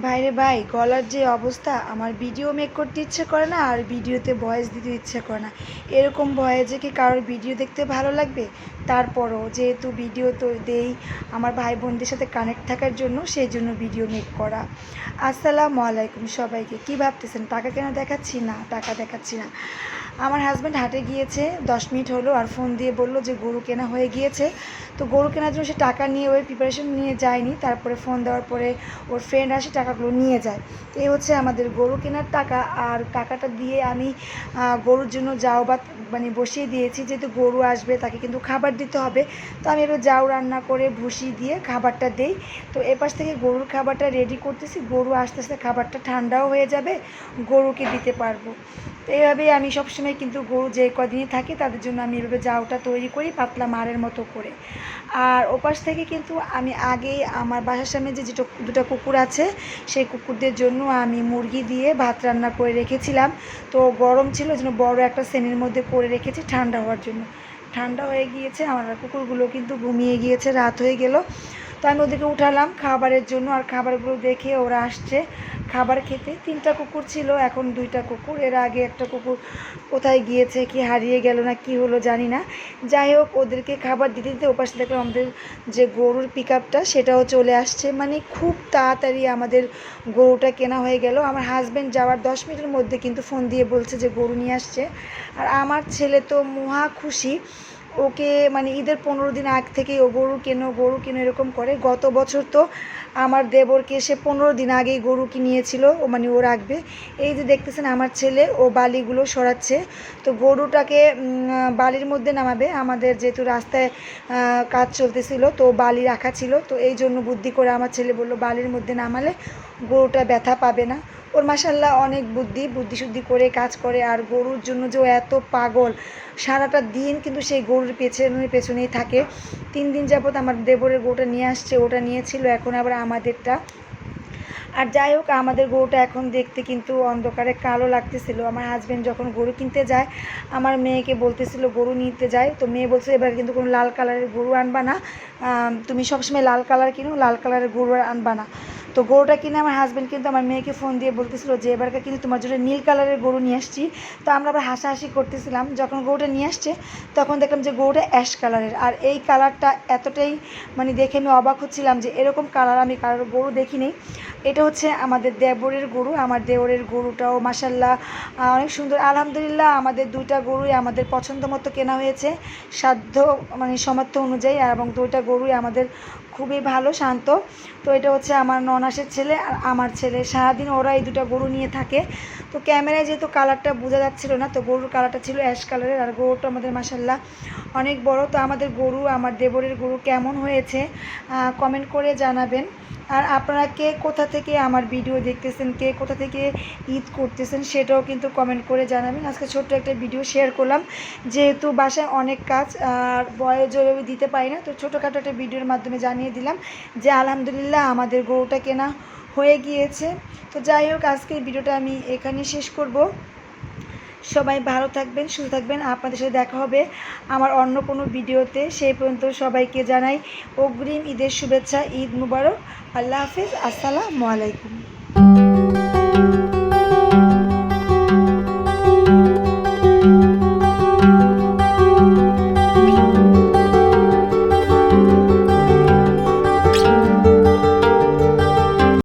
ভাইরে ভাই, গলার যে অবস্থা, আমার ভিডিও মেক করতে ইচ্ছে করে না, আর ভিডিওতে ভয়েস দিতে ইচ্ছে করে না। এরকম ভয়েসে কি কারোর ভিডিও দেখতে ভালো লাগবে? তারপরও যেহেতু ভিডিও তো দেই আমার ভাই বোনদের সাথে কানেক্ট থাকার জন্য, সেই জন্য ভিডিও মেক করা। আসসালামু আলাইকুম সবাইকে, কি ভাবতেছেন? টাকা কেন দেখাচ্ছি না? টাকা দেখাচ্ছি না। আমার হাজব্যান্ড হাটে গিয়েছে, দশ মিনিট হলো, আর ফোন দিয়ে বলল যে গরু কেনা হয়ে গিয়েছে। তো গরু কেনার জন্য সে টাকা নিয়ে ওই প্রিপারেশন নিয়ে যায়নি। তারপরে ফোন দেওয়ার পরে ওর ফ্রেন্ড আসে টাকাগুলো নিয়ে যায়। তো এই হচ্ছে আমাদের গরু কেনার টাকা। আর টাকাটা দিয়ে আমি গরুর জন্য যাও বা মানে বসিয়ে দিয়েছি। যেহেতু গরু আসবে তাকে কিন্তু খাবার দিতে হবে। তো আমি এবার যাও রান্না করে ভুসি দিয়ে খাবারটা দেই। তো এপাশ থেকে গরুর খাবারটা রেডি করতেছি। গরু আস্তে আস্তে খাবারটা ঠান্ডাও হয়ে যাবে। গরুকে দিতে পারব। তো এইভাবেই আমি সবসময় কিন্তু গরু যে কদিনই থাকে তাদের জন্য আমি এভাবে জাউটা তৈরি করি পাতলা মারের মতো করে। আর ওপাশ থেকে কিন্তু আমি আগেই আমার বাসার সামনে যে যেটা দুটো কুকুর আছে, সেই কুকুরদের জন্য আমি মুরগি দিয়ে ভাত রান্না করে রেখেছিলাম। তো গরম ছিল, ওই জন্য বড় একটা শ্রেণির মধ্যে করে রেখেছি ঠান্ডা হওয়ার জন্য। ঠান্ডা হয়ে গিয়েছে, আমার কুকুরগুলো কিন্তু ঘুমিয়ে গিয়েছে, রাত হয়ে গেল। তো আমি ওদেরকে উঠালাম খাবারের জন্য, আর খাবারগুলো দেখে ওরা আসছে। খাবার খেতে। তিনটা কুকুর ছিল, এখন দুইটা কুকুর। এর আগে একটা কুকুর কোথায় গিয়েছে, কি হারিয়ে গেল না, কি হলো জানি না। যাই হোক, ওদেরকে খাবার দিতে দিতে ওপাশে দেখলাম আমাদের যে গরুর পিক আপটা সেটাও চলে আসছে। মানে খুব তাড়াতাড়ি আমাদের গরুটা কেনা হয়ে গেল। আমার হাজব্যান্ড যাওয়ার দশ মিনিটের মধ্যে কিন্তু ফোন দিয়ে বলছে যে গরু নিয়ে আসছে। আর আমার ছেলে তো মহা খুশি। ওকে মানে ঈদের পনেরো দিন আগ থেকেই ও গরু কেনো গরু কেনো এরকম করে। গত বছর তো আমার দেবরকে সে পনেরো দিন আগেই গরু কিনিয়েছিল, ও মানে ও রাখবে। এই যে দেখতেছেন আমার ছেলে, ও বালিগুলো সরাচ্ছে। তো গরুটাকে বালির মধ্যে নামাবে। আমাদের যেহেতু রাস্তায় কাজ চলতেছিল, তো বালি রাখা ছিল। তো এই জন্য বুদ্ধি করে আমার ছেলে বলল, বালির মধ্যে নামালে গরুটা ব্যথা পাবে না। ওর মাসাল্লাহ অনেক বুদ্ধি বুদ্ধি শুদ্ধি করে কাজ করে আর গরুর জন্য যে ও এত পাগল, সারাটা দিন কিন্তু সেই গরুর পেছনে পেছনেই থাকে। তিন দিন যাবত আমার দেবরের গরুটা নিয়ে আসছে, ওটা নিয়েছিল, এখন আবার আমাদেরটা আর যাই হোক, আমাদের গরুটা এখন দেখতে কিন্তু অন্ধকারে কালো লাগতেছিল। আমার হাজব্যান্ড যখন গরু কিনতে যায়, আমার মেয়েকে বলতেছিল, গরু নিতে যায় তো মেয়ে বলছে, এবার কিন্তু কোনো লাল কালারের গরু আনবা না। তুমি সবসময় লাল কালার কিনো, লাল কালারের গরু আনবা না। তো গরুটা কিনে আমার হাজব্যান্ড কিন্তু আমার মেয়েকে ফোন দিয়ে বলতেছিল যে এবারকার কিন্তু তোমার জন্য নীল কালারের গরু নিয়ে আসছি। তো আমরা আবার হাসাহাসি করতেছিলাম। যখন গরুটা নিয়ে আসছে, তখন দেখলাম যে গরুটা অ্যাশ কালারের আর এই কালারটা এতটাই মানে দেখে আমি অবাক হচ্ছিলাম যে, এরকম কালার আমি কারোর গরু দেখিনি। এটা হচ্ছে আমাদের দেবরের গরু, আমার দেওরের গরুটাও মাসাল্লাহ অনেক সুন্দর। আলহামদুলিল্লাহ আমাদের দুইটা গরুই আমাদের পছন্দ মতো কেনা হয়েছে, সাধ্য মানে সামর্থ্য অনুযায়ী, এবং দুইটা গরুই আমাদের খুবই ভালো, শান্ত। তো এটা হচ্ছে আমার ননাসের ছেলে আর আমার ছেলে। সারাদিন ওরা এই দুটো গরু নিয়ে থাকে। তো ক্যামেরায় যেহেতু কালারটা বোঝা যাচ্ছিল না, তো গরুর কালারটা ছিল অ্যাশ কালারের আর গরুটা আমাদের মাসাল্লাহ অনেক বড়। তো আমাদের গরু, আমার দেবরের গরু কেমন হয়েছে কমেন্ট করে জানাবেন। আর আপনারা কে কোথা থেকে আমার ভিডিও দেখতেছেন, কে কোথা থেকে ঈদ করতেছেন সেটাও কিন্তু কমেন্ট করে জানাবেন। আজকে ছোট্ট একটা ভিডিও শেয়ার করলাম। যেহেতু বাসায় অনেক কাজ, আর বয়ে জোরে দিতে পারি না, তো ছোটোখাটো একটা ভিডিওর মাধ্যমে জানিয়ে দিলাম যে আলহামদুলিল্লাহ আমাদের গরুটা কেনা হয়ে গিয়েছে। তো যাই হোক, আজকের ভিডিওটা আমি এখানে শেষ করব। সবাই ভালো থাকবেন, সুস্থ থাকবেন। আপনাদের সাথে দেখা হবে আমার অন্য কোনো ভিডিওতে। সেই পর্যন্ত সবাইকে জানাই অগ্রিম ঈদের শুভেচ্ছা, ঈদ মুবারক। আল্লাহ হাফিজ। আসসালামু আলাইকুম।